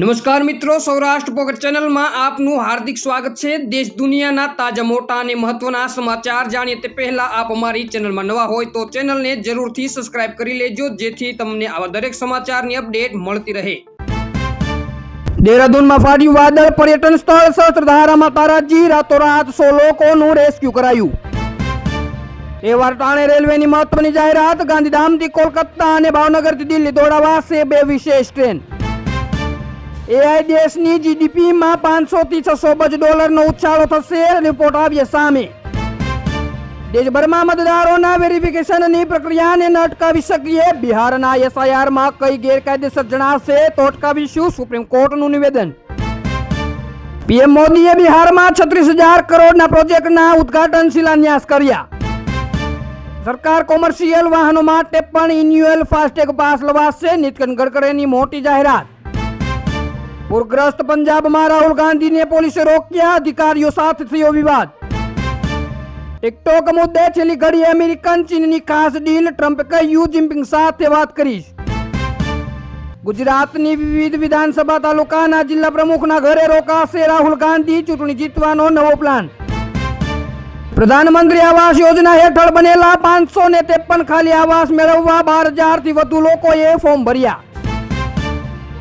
નમસ્કાર મિત્રો, સૌરાષ્ટ્ર પોકેટ ચેનલમાં આપનું હાર્દિક સ્વાગત છે. દેશ દુનિયાના તાજા, મોટા અને મહત્વના સમાચાર જાણીએ તે પહેલા આપ અમારી ચેનલમાં નવા હોય તો ચેનલને જરૂરથી સબસ્ક્રાઇબ કરી લેજો, જેથી તમને આવા દરેક સમાચારની અપડેટ મળતી રહે. દેહરાદૂનમાં ફાટ્યું વાદળ, પર્યટન સ્થળ શસ્ત્રધારામાં તારાજી રાતોરાત સો લોકોનું રેસ્ક્યુ કરાયું. તહેવાર ટાણે રેલવેની મહત્વની જાહેરાત, ગાંધીધામથી કોલકાતા અને ભાવનગરથી દિલ્હી દોડાવાશે બે વિશેષ ટ્રેન. એઆઈ દેશની જીડીપીમાં પાંચસો થી છસો અબજ ડોલરનો ઉછાળો થશે. રિપોર્ટ આવ્યો સામે. દેશભરમાં મતદારોના વેરિફિકેશનની પ્રક્રિયાને ન અટકાવી શકીએ. બિહારના એસઆઈઆરમાં કઈ ગેરકાયદેસર જણાશે તો અટકાવીશું સુપ્રીમ કોર્ટનું નિવેદન. પીએમ મોદીએ બિહારમાં છત્રીસ હજાર કરોડના પ્રોજેક્ટના ઉદઘાટન શિલાન્યાસ કર્યા. સરકાર કોમર્શિયલ વાહનો માટે પણ ઇન્યુઅલ ફાસ્ટેગ પાસ લવાશે. નીતિન ગડકરીની મોટી જાહેરાત. પૂરગ્રસ્ત પંજાબમાં રાહુલ ગાંધીને પોલીસે રોક્યા, અધિકારીઓ સાથે થયો વિવાદ. ટિકટોક મુદ્દે છેલ્લી ઘડી અમેરિકન ચીનની ખાસ ડીલ, ટ્રમ્પે કહ્યું જિમ્પિંગ સાથે વાત કરીશ. ગુજરાતની વિવિધ વિધાનસભા તાલુકાના જિલ્લા પ્રમુખના ઘરે રોકાશે રાહુલ ગાંધી, ચૂંટણી જીતવાનો નવો પ્લાન. પ્રધાનમંત્રી આવાસ યોજના હેઠળ બનેલા પાંચસો ને ત્રેપન ખાલી આવાસ મેળવવા બાર હજારથી વધુ લોકોએ ફોર્મ ભર્યા.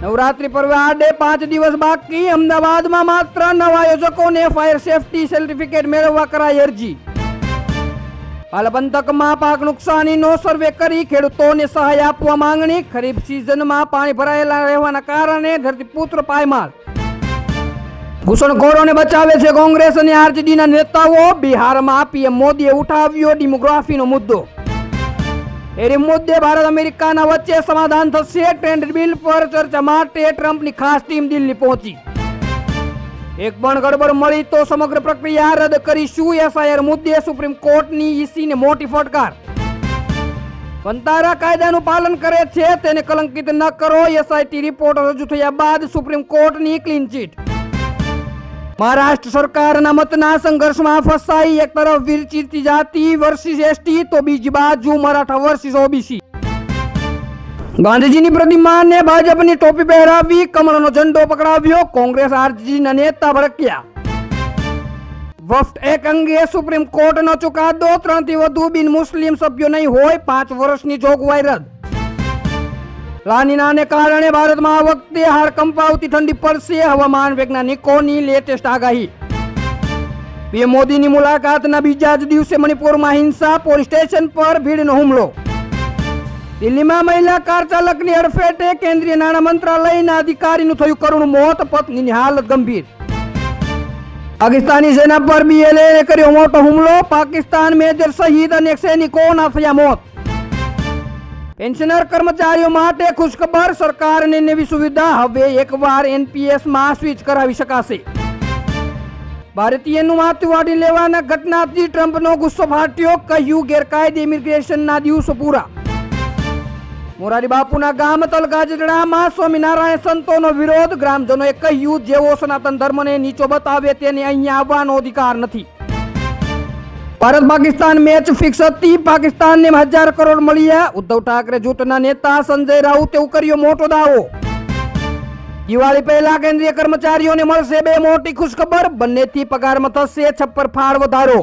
નવરાત્રી પર્વે આડે પાંચ દિવસ બાકી. અમદાવાદમાં માત્ર નવા આયોજકોને ફાયર સેફટી સર્ટિફિકેટ મેળવવા કરાઈ અરજી. હાલ પંથકમાં પાક નુકસાનીનો સર્વે કરી ખેડૂતોને સહાય આપવા માંગણી. ખરીફ સિઝનમાં પાણી ભરાયેલા રહેવાના કારણે ધરતીપુત્ર પાયમાલ. ઘૂસણખોરોને બચાવે છે કોંગ્રેસ અને આરજેડીના નેતાઓ. બિહારમાં પીએમ મોદીએ ઉઠાવ્યો ડેમોગ્રાફીનો મુદ્દો. એરી મુદ્દે ભારત અમેરિકાના વચ્ચે સમાધાન થશે. ટ્રેન્ડ બિલ પર ચર્ચા માટે ટ્રમ્પની ખાસ ટીમ દિલ્હી પહોંચી. એક પણ ગડબડ મળી તો સમગ્ર પ્રક્રિયા રદ કરીશું. એસઆઈઆર મુદ્દે સુપ્રીમ કોર્ટની ઈસીને મોટી ફટકાર. કંતારા કાયદાનું પાલન કરે છે. તેને કલંકિત ન કરો. એસઆઈટી રિપોર્ટ રજૂ થયા બાદ સુપ્રીમ કોર્ટની ક્લીન ચીટ મહારાષ્ટ્ર સરકારના મતના સંઘર્ષમાં ફસાઈ એક તરફ વિરચિત જાતિ વર્સિસ એસટી તો બીજી બાજુ મરાઠા વર્સિસ ઓબીસી. ગાંધીજીની પ્રતિમાને ભાજપની ટોપી પહેરાવી કમળનો ઝંડો પકડાવ્યો, કોંગ્રેસ આરજીના નેતા ભડક્યા. વફ્ટ એક અંગે સુપ્રીમ કોર્ટનો ચુકાદો, ત્રણથી વધુ બિન મુસ્લિમ સભ્યો નહીં હોય, પાંચ વર્ષની જોગવાઈ રદ. લાનીનાને કારણે ભારતમાં આ વખતે હાર કંપાવતી ઠંડી પડશે. હવામાન વૈજ્ઞાનિકોની લેટેસ્ટ આગાહી. પીએમ મોદીની મુલાકાતના બીજા જ દિવસે મણિપુરમાં હિંસા પોલીસ સ્ટેશન પર ભીડનો હુમલો. દિલ્હીમાં મહિલા કાર ચાલકની અડફેટે કેન્દ્રીય નાણાં મંત્રાલયના અધિકારીનું થયું કરુણ મોત, પત્નીની હાલત ગંભીર. પાકિસ્તાની સેના પર બીએલએ કર્યો મોટો હુમલો. પાકિસ્તાન મેજર શહીદ અને સૈનિકોના થયા મોત. પેન્શનર કર્મચારીઓ માટે ખુશખબર સરકારની નવી સુવિધા. હવે એકવાર એનપીએસમાં સ્વિચ કરાવી શકાશે. ભારતીયનું માથું વાટી લેવાના ઘટનાથી ટ્રમ્પનો ગુસ્સો ફાટ્યો, કહ્યું, ગેરકાયદે ઇમિગ્રેશનના દિવસો પૂરા. મોરારી બાપુના ગામ તલગાજડામાં સ્વામિનારાયણ સંતોનો વિરોધ. ગ્રામજનોએ કહ્યું જેવો સનાતન ધર્મને નીચો બતાવે તેને અહીંયા આવવાનો અધિકાર નથી. ભારત પાકિસ્તાન મેચ ફિક્સ હતી. પાકિસ્તાનને હજાર કરોડ મળ્યા. ઉદ્ધવ ઠાકરે જૂથના નેતા સંજય રાઉતે કર્યો, મોટો દાવો. દિવાળી પહેલા કેન્દ્રીય કર્મચારીઓને મળશે બે મોટી ખુશખબર. બંનેથી પગારમાં થશે છપ્પર ફાળ વધારો.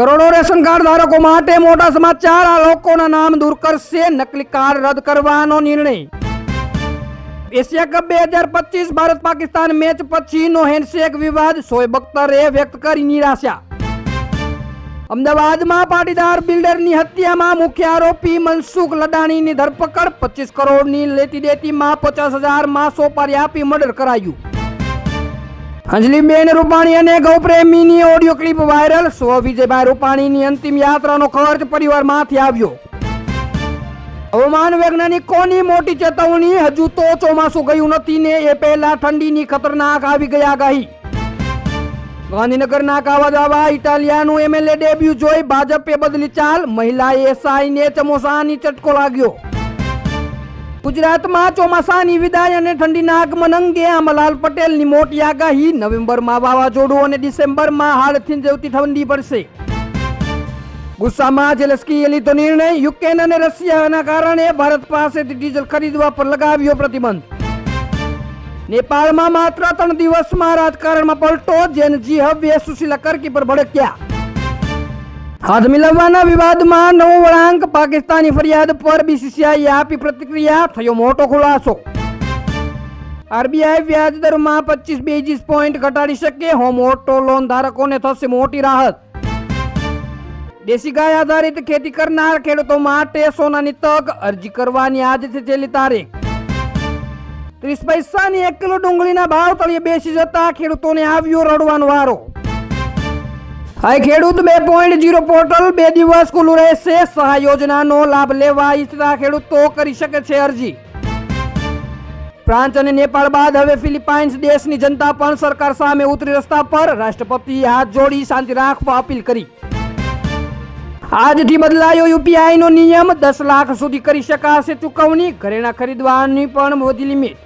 કરોડો રેશન કાર્ડ ધારકો માટે મોટા સમાચાર. આ લોકોના નામ દૂર કરશે. નકલી કાર્ડ રદ કરવાનો નિર્ણય. એશિયા કપ બે હજાર પચીસ ભારત પાકિસ્તાન મેચ પછીનો હેન્ડશેક વિવાદ. શોએબ અખ્તરે વ્યક્ત કરી નિરાશા. અમદાવાદમાં પાટીદાર બિલ્ડરની હત્યામાં મુખ્ય આરોપી મનસુખ લડાણીની ધરપકડ. પચીસ કરોડની લેતી દેતીમાં પચાસ હજારમાં સોપારી આપી મર્ડર કરાયું. અંજલિબેન રૂપાણી અને ગૌપ્રેમીની ઓડિયો ક્લિપ વાયરલ. સ્વ વિજયભાઈ રૂપાણીની અંતિમ યાત્રાનો ખર્ચ પરિવારમાંથી આવ્યો. હવામાન વૈજ્ઞાનિકોની મોટી ચેતવણી? હજુ તો ચોમાસું ગયું નથી ને એ પહેલા ઠંડીની ખતરનાક આવી ગઈ આગાહી. ગાંધીનગરના કાવાદાવા ઇટાલિયાનું એમએલએ ડેબ્યુ જોઈ ભાજપે બદલી ચાલ. મહિલા એસઆઈને ચમોસાની ચટકો લાગ્યો. ગુજરાતમાં ચોમાસાની વિદાય અને ઠંડીના આગમન અંગે આંબાલાલ પટેલની મોટી આગાહી. નવેમ્બરમાં વાવાઝોડું અને ડિસેમ્બરમાં હાડથી જેવતી ઠંડી પડશે. ગુસ્સામાં ઝેલેસ્કીએ લીધો નિર્ણય. યુક્રેન અને રશિયાના કારણે ભારત પાસેથી ડીઝલ ખરીદવા પર લગાવ્યો પ્રતિબંધ. નેપાળમાં માત્ર ત્રણ દિવસમાં રાજકારણમાં પલટો જેને હવે સુશીલા કરકી પર ભડક્યા. હાથ મિલાવવાના વિવાદમાં નવો વળાંક, પાકિસ્તાની ફરિયાદ પર બીસીસીઆઈ આપી પ્રતિક્રિયા, થયો મોટો ખુલાસો. આરબીઆઈ વ્યાજ દરમાં પચીસ બેઝિસ પોઈન્ટ ઘટાડી શકે હોમ ઓટો લોન ધારકોને થશે મોટી રાહત. દેશી ગાય આધારિત ખેતી કરનાર ખેડૂતો માટે સોનાની તક અરજી કરવાની આજથી છેલ્લી તારીખ. ત્રીસ પૈસાની એક કિલો ડુંગળીના ભાવ તળિયે બેસી જતા ખેડૂતોને આવ્યો રડવાનો વારો. હાય ખેડૂત, બે પોઈન્ટ જીરો પોર્ટલ બે દિવસ ખુલ્લું રહેશે. સહાય યોજનાનો લાભ લેવા ઈચ્છતા ખેડૂતો કરી શકે છે અરજી. ફ્રાન્સ અને નેપાળ બાદ હવે ફિલિપાઇન્સ દેશની જનતા પણ સરકાર સામે ઉતરી રસ્તા પર. રાષ્ટ્રપતિ હાથ જોડી શાંતિ રાખવા અપીલ કરી. આજથી બદલાયો યુપીઆઈ નો નિયમ. દસ લાખ સુધી કરી શકાશે ચૂકવણી. ઘરેણા ખરીદવાની પણ મોદી લિમિટ.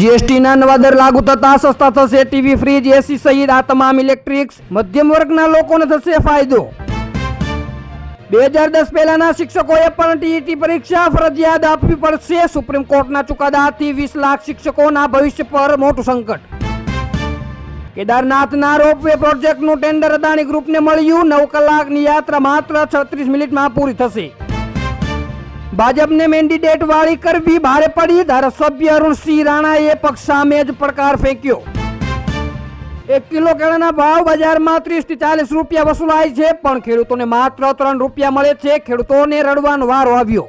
જીએસટી ના નવા દર લાગુ થતા સસ્તા થશે ટીવી, ફ્રીજ, એસી સહિત આ તમામ ઇલેક્ટ્રિક્સ મધ્યમ વર્ગના લોકોને થશે ફાયદો. બે હજાર દસ પહેલાના શિક્ષકોએ પણ ટીઈટી પરીક્ષા ફરજિયાત આપવી પડશે. સુપ્રીમ કોર્ટના ચુકાદાથી વીસ લાખ શિક્ષકોના ભવિષ્ય પર મોટું સંકટ. કેદારનાથના રોપવે પ્રોજેક્ટનું ટેન્ડર અદાણી ગ્રુપને મળ્યું. નવ કલાકની યાત્રા માત્ર છત્રીસ મિનિટમાં પૂરી થશે. ભાજપને મેન્ડિડેટ વાળી કરવી ભારે પડી. ધારાસભ્ય અરુણસિંહ રાણાએ પક્ષ સામે જ પડકાર ફેંક્યો. એક કિલો કેળાના ભાવ બજારમાં ત્રીસથી ચાલીસ રૂપિયા વસૂલાય છે, પણ ખેડૂતોને માત્ર ત્રણ રૂપિયા મળે છે. ખેડૂતોને રડવાનો વારો આવ્યો.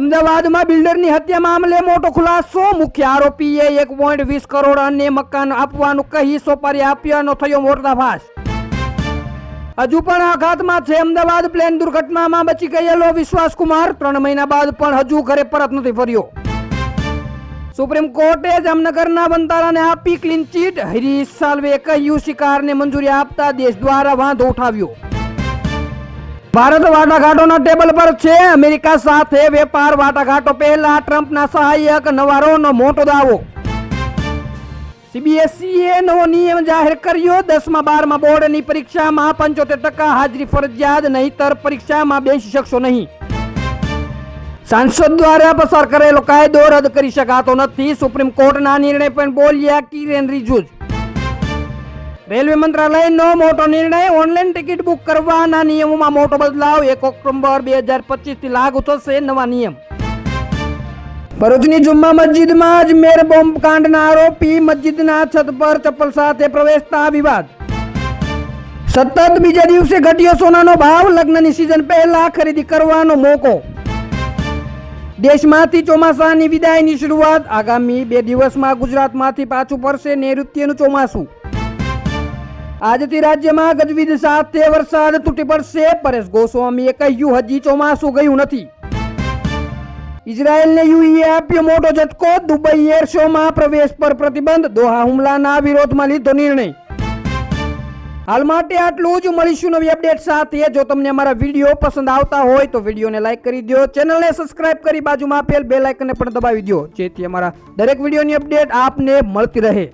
અમદાવાદમાં બિલ્ડરની હત્યા મામલે મોટો ખુલાસો. મુખ્ય આરોપીએ એક પોઈન્ટ વીસ કરોડ અને મકાન આપવાનું કહી સોપારી આપ્યાનો થયો મોટાભાસ હજુ પણ આઘાતમાં છે. અમદાવાદ પ્લેન દુર્ઘટનામાં બચી ગયેલો વિશ્વાસ કુમાર. ત્રણ મહિના બાદ પણ હજુ ઘરે પરત નથી ફર્યો. સુપ્રીમ કોર્ટે જામનગરના બંધારાને આપી ક્લીન ચીટ હરીશ સાલ્વે કહ્યું, શિકારને મંજૂરી આપતા દેશ દ્વારા વાંધો ઉઠાવ્યો. ભારત વાટાઘાટોના ટેબલ પર છે. અમેરિકા સાથે વેપાર વાટાઘાટો પહેલા ટ્રમ્પના સહાયક નવારોનો મોટો દાવો. સીબીએસઈએ નવો નિયમ જાહેર કર્યો. દસમા, બારમા બોર્ડની પરીક્ષામાં પંચોતેર ટકા હાજરી ફરજિયાત, નહીતર પરીક્ષામાં બેસી શકશો નહીં. સાંસદ દ્વારા પસાર કરેલો કાયદો રદ કરી શકાતો નથી. સુપ્રીમ કોર્ટના નિર્ણય પણ બોલ્યા કિરેન રિજુજ. રેલવે મંત્રાલયનો મોટો નિર્ણય, ઓનલાઈન ટિકિટ બુક કરવાના નિયમોમાં મોટો બદલાવ. એક ઓક્ટોબર બે હજાર પચીસથી લાગુ થશે નવા નિયમ. ભરૂચની જુમ્મા મસ્જિદમાં જ મેર બોમ્બ કાંડના આરોપી મસ્જિદના છત પર ચપ્પલ સાથે પ્રવેશતા વિવાદ. સતત બીજા દિવસે ઘટ્યો સોનાનો ભાવ લગ્નની સિઝન પહેલા ખરીદી કરવાનો મોકો. દેશમાંથી ચોમાસાની વિદાયની શરૂઆત આગામી બે દિવસમાં ગુજરાતમાંથી પાછું પડશે નૈઋત્યનું ચોમાસું. આજથી રાજ્યમાં ગજવીજ સાથે વરસાદ તૂટી પડશે, પરેશ ગોસ્વામીએ કહ્યું, હજી ચોમાસું ગયું નથી. ઇઝરાયેલને યુઈએ આપ્યો મોટો ઝટકો. દુબઈ એર શોમાં પ્રવેશ પર પ્રતિબંધ. દોહા હુમલાના વિરોધમાં લીધો નિર્ણય. હાલ માટે આટલું જ. મળીશું નવી અપડેટ સાથે. જો તમને અમારા વીડિયો પસંદ આવતા હોય તો વિડીયોને લાઇક કરી દો ચેનલને સબસ્ક્રાઇબ કરી બાજુમાં આપેલ બે લાઇકને પણ દબાવી દો જેથી અમારા દરેક વિડીયોની અપડેટ આપને મળતી રહે.